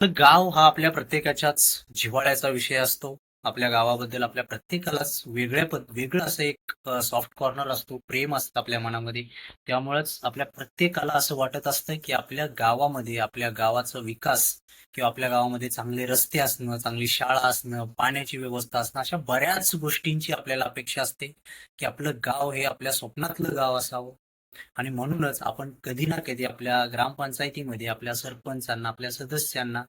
तर गाव हा आपल्या प्रत्येकाच्याच जिव्हाळ्याचा विषय असतो. आपल्या गावाबद्दल आपल्या प्रत्येकालाच वेगळ्या वेगळं असं एक सॉफ्ट कॉर्नर असतो. प्रेम असतं आपल्या मनामध्ये. त्यामुळेच आपल्या प्रत्येकाला असं वाटत असतं की आपल्या गावामध्ये आपल्या गावाचा विकास किंवा आपल्या गावामध्ये चांगले रस्ते असणं चांगली शाळा असणं पाण्याची व्यवस्था असणं अशा बऱ्याच गोष्टींची आपल्याला अपेक्षा असते की आपलं गाव हे आपल्या स्वप्नातलं गाव असावं. आणि म्हणूनच आपण कधी ना कधी आपल्या ग्रामपंचायतीमध्ये आपल्या सरपंचांना आपल्या सदस्यांना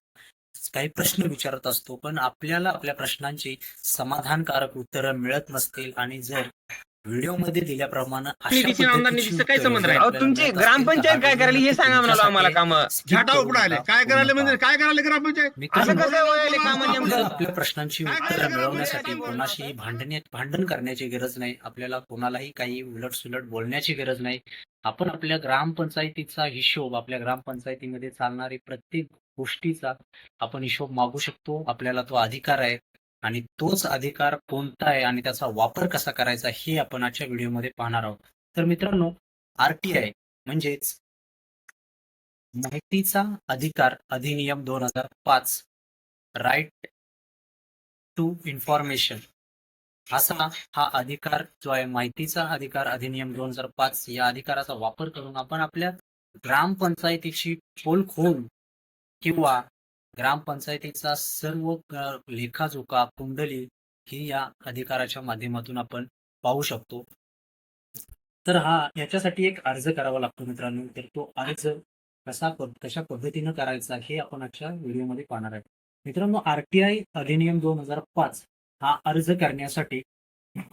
काही प्रश्न विचारत असतो. पण आपल्याला आपल्या प्रश्नांची समाधानकारक उत्तरं मिळत नसतील आणि जर व्हिडिओमध्ये दिल्याप्रमाणे अशा निधीची आमदार पद्धतीची निधीचं काय संबंध आहे अहो, तुमची ग्रामपंचायत काय करायला हे सांगा म्हणाला आम्हाला काम. झाटा उपडायले करू काय करायला म्हणजे. काय करायला ग्रामपंचायत? असं कसं काम नेमकं? आपल्या प्रश्नांची उत्तरं मिळवण्यासाठी? कोणाशी भांडणे भांडण करण्याची गरज नाही. आपल्याला कोणालाही काही उलट सुलट बोलण्याची गरज नाही. आपण आपल्या ग्रामपंचायतीचा हिशोब आपल्या ग्रामपंचायतीमध्ये चालणारी प्रत्येक गोष्टीचा आपण हिशोब मागू शकतो. आपल्याला तो अधिकार आहे. आणि तोच अधिकार कोणता आहे आणि त्याचा वापर कसा करायचा हे आपण आजच्या व्हिडिओमध्ये पाहणार आहोत. तर मित्रांनो आरटीआय म्हणजेच माहितीचा अधिकार अधिनियम दोन हजार पाच राईट टू इन्फॉर्मेशन असा हा अधिकार जो आहे माहितीचा अधिकार अधिनियम दोन हजार पाच या अधिकाराचा वापर करून आपण आपल्या ग्रामपंचायतीची पोलखोल किंवा ग्रामपंचायतीचा सर्व लेखाजोखा कुंडली ही या अधिकाराच्या माध्यमातून आपण पाहू शकतो. तर हा याच्यासाठी एक अर्ज करावा लागतो मित्रांनो. तर तो अर्ज कसा कशा पद्धतीनं करायचा हे आपण आजच्या व्हिडिओमध्ये पाहणार आहे मित्रांनो आरटीआय अधिनियम दोन हजार पाच हा अर्ज करण्यासाठी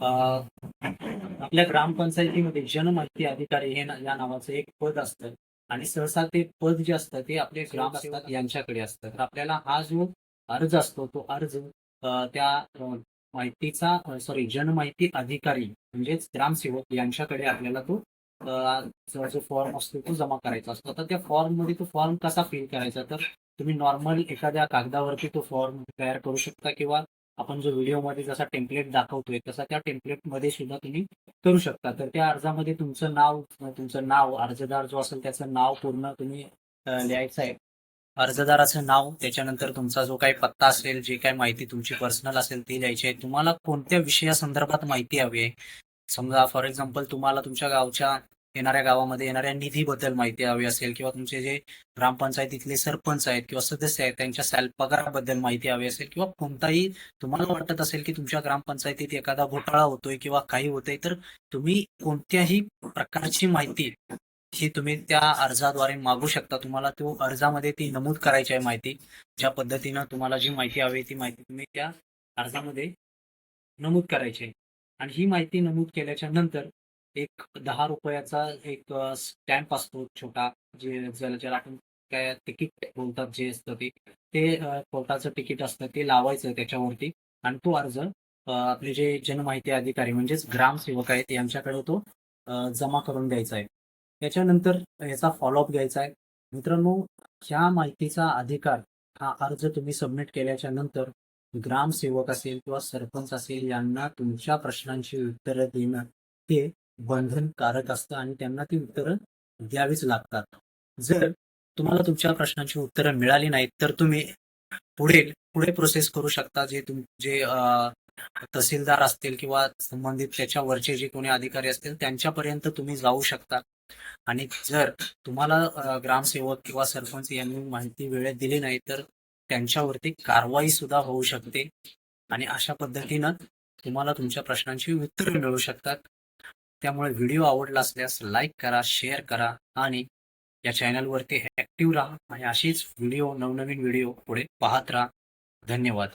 आपल्या ग्रामपंचायतीमध्ये जनमाहिती अधिकारी हे या नावाचं एक पद असतं. आणि सहसा ते पद जे असतं ते आपले ग्राम असतात यांच्याकडे असतं. तर आपल्याला हा जो अर्ज असतो तो अर्ज त्या माहितीचा सॉरी जनमाहिती अधिकारी म्हणजेच ग्रामसेवक यांच्याकडे आपल्याला तो जो फॉर्म असतो तो जमा करायचा असतो. तर त्या फॉर्ममध्ये तो फॉर्म कसा फिल करायचा? तर तुम्ही नॉर्मल एखाद्या कागदावरती तो फॉर्म तयार करू शकता किंवा आपण जो व्हिडिओमध्ये जसा टेम्पलेट दाखवतोय तसा त्या टेम्पलेटमध्ये सुद्धा तुम्ही करू शकता. तर त्या अर्जामध्ये तुमचं नाव तुमचं नाव अर्जदार जो असेल त्याचं नाव पूर्ण तुम्ही लिहायचं आहे. अर्जदाराचं नाव त्याच्यानंतर तुमचा जो काही पत्ता असेल जे काही माहिती तुमची पर्सनल असेल ती द्यायची आहे. तुम्हाला कोणत्या विषयासंदर्भात माहिती हवी आहे? समजा फॉर एक्झाम्पल तुम्हाला तुमच्या गावच्या येणाऱ्या गावामध्ये येणाऱ्या निधीबद्दल माहिती हवी असेल किंवा तुमचे जे ग्रामपंचायतीतले सरपंच आहेत किंवा सदस्य आहेत त्यांच्या सॅल पगाराबद्दल माहिती हवी असेल किंवा कोणताही तुम्हाला वाटत असेल की तुमच्या ग्रामपंचायतीत एखादा घोटाळा होतोय किंवा काही होतंय तर तुम्ही कोणत्याही प्रकारची माहिती ही तुम्ही त्या अर्जाद्वारे मागू शकता. तुम्हाला तो अर्जामध्ये ती नमूद करायची आहे माहिती. ज्या पद्धतीनं तुम्हाला जी माहिती हवी ती माहिती तुम्ही त्या अर्जामध्ये नमूद करायची आहे. आणि ही माहिती नमूद केल्याच्यानंतर एक दहा रुपयाचा एक स्टॅम्प असतो छोटा जे ज्याला ज्याला आपण काय तिकीट बोलतात जे असतं ते ते कोर्टाचं तिकीट असतं ते लावायचं त्याच्यावरती आणि तो अर्ज आपले जे जनमाहिती अधिकारी म्हणजेच ग्रामसेवक आहेत यांच्याकडे तो जमा करून द्यायचा आहे. त्याच्यानंतर याचा फॉलोअप घ्यायचा आहे. मित्रांनो ह्या माहितीचा अधिकार हा अर्ज तुम्ही सबमिट केल्याच्यानंतर ग्रामसेवक असेल किंवा सरपंच असेल यांना तुमच्या प्रश्नांची उत्तरं देणं हे बंधनकारक असतं आणि त्यांना ती उत्तरं द्यावीच लागतात. जर तुम्हाला तुमच्या प्रश्नांची उत्तरं मिळाली नाहीत तर तुम्ही पुढे पुढे प्रोसेस करू शकता जे तुम जे तहसीलदार असतील किंवा संबंधित त्याच्यावरचे जे कोणी अधिकारी असतील त्यांच्यापर्यंत तुम्ही जाऊ शकता. आणि जर तुम्हाला ग्रामसेवक किंवा सरपंच यांनी माहिती वेळेत दिली नाही तर त्यांच्यावरती कारवाई सुद्धा होऊ शकते. आणि अशा पद्धतीनं तुम्हाला तुमच्या प्रश्नांची उत्तरं मिळू शकतात. त्यामुळे व्हिडिओ आवडला असल्यास लाईक करा शेअर करा आणि या चॅनलवरती ऍक्टिव्ह राहा आणि अशीच व्हिडिओ नवनवीन व्हिडिओ पुढे पाहत राहा. धन्यवाद.